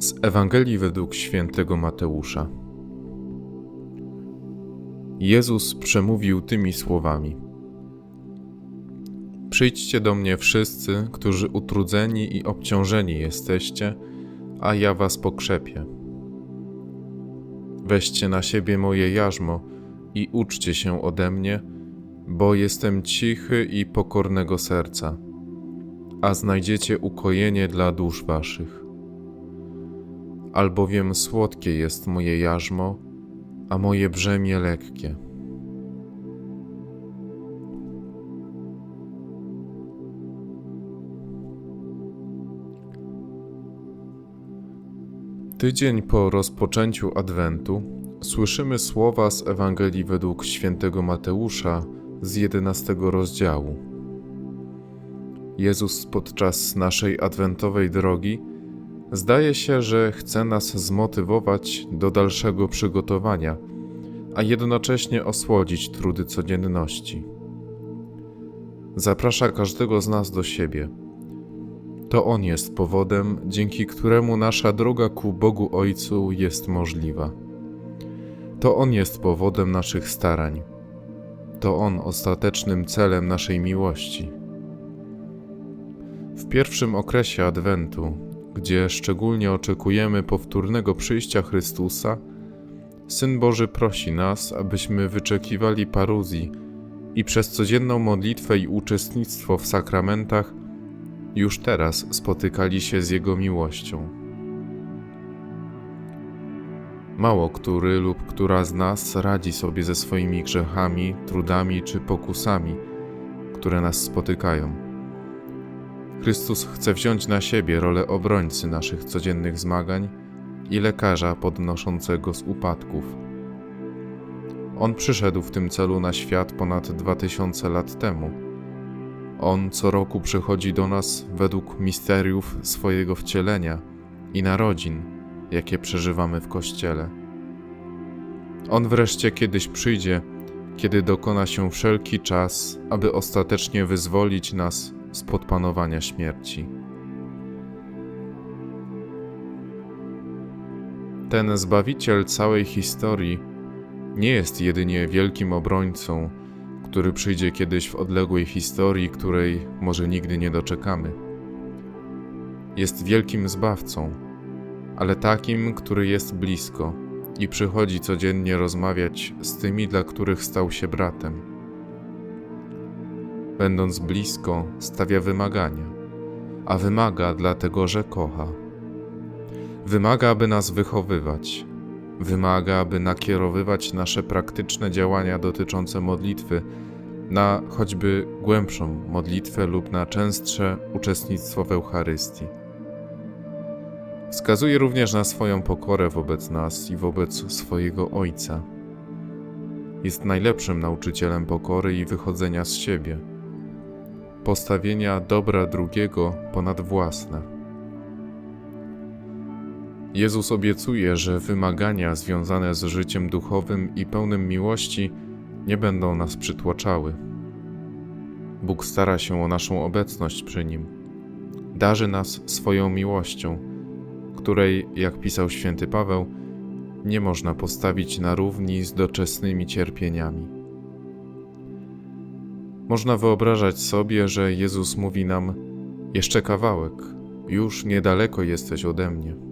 Z Ewangelii według świętego Mateusza. Jezus przemówił tymi słowami: Przyjdźcie do mnie wszyscy, którzy utrudzeni i obciążeni jesteście, a ja was pokrzepię. Weźcie na siebie moje jarzmo i uczcie się ode mnie, bo jestem cichy i pokornego serca, a znajdziecie ukojenie dla dusz waszych albowiem słodkie jest moje jarzmo, a moje brzemię lekkie. Tydzień po rozpoczęciu Adwentu słyszymy słowa z Ewangelii według świętego Mateusza z 11 rozdziału. Jezus podczas naszej adwentowej drogi Zdaje się, że chce nas zmotywować do dalszego przygotowania, a jednocześnie osłodzić trudy codzienności. Zaprasza każdego z nas do siebie. To On jest powodem, dzięki któremu nasza droga ku Bogu Ojcu jest możliwa. To On jest powodem naszych starań. To On ostatecznym celem naszej miłości. W pierwszym okresie Adwentu gdzie szczególnie oczekujemy powtórnego przyjścia Chrystusa, Syn Boży prosi nas, abyśmy wyczekiwali paruzji i przez codzienną modlitwę i uczestnictwo w sakramentach już teraz spotykali się z Jego miłością. Mało który lub która z nas radzi sobie ze swoimi grzechami, trudami czy pokusami, które nas spotykają. Chrystus chce wziąć na siebie rolę obrońcy naszych codziennych zmagań i lekarza podnoszącego z upadków. On przyszedł w tym celu na świat ponad dwa tysiące lat temu. On co roku przychodzi do nas według misteriów swojego wcielenia i narodzin, jakie przeżywamy w Kościele. On wreszcie kiedyś przyjdzie, kiedy dokona się wszelki czas, aby ostatecznie wyzwolić nas spod panowania śmierci. Ten zbawiciel całej historii nie jest jedynie wielkim obrońcą, który przyjdzie kiedyś w odległej historii, której może nigdy nie doczekamy. Jest wielkim zbawcą, ale takim, który jest blisko i przychodzi codziennie rozmawiać z tymi, dla których stał się bratem będąc blisko, stawia wymagania, a wymaga dlatego, że kocha. Wymaga, aby nas wychowywać, wymaga, aby nakierowywać nasze praktyczne działania dotyczące modlitwy na choćby głębszą modlitwę lub na częstsze uczestnictwo w Eucharystii. Wskazuje również na swoją pokorę wobec nas i wobec swojego Ojca. Jest najlepszym nauczycielem pokory i wychodzenia z siebie postawienia dobra drugiego ponad własne. Jezus obiecuje, że wymagania związane z życiem duchowym i pełnym miłości nie będą nas przytłaczały. Bóg stara się o naszą obecność przy Nim. Darzy nas swoją miłością, której, jak pisał święty Paweł, nie można postawić na równi z doczesnymi cierpieniami. Można wyobrażać sobie, że Jezus mówi nam: Jeszcze kawałek, już niedaleko jesteś ode mnie.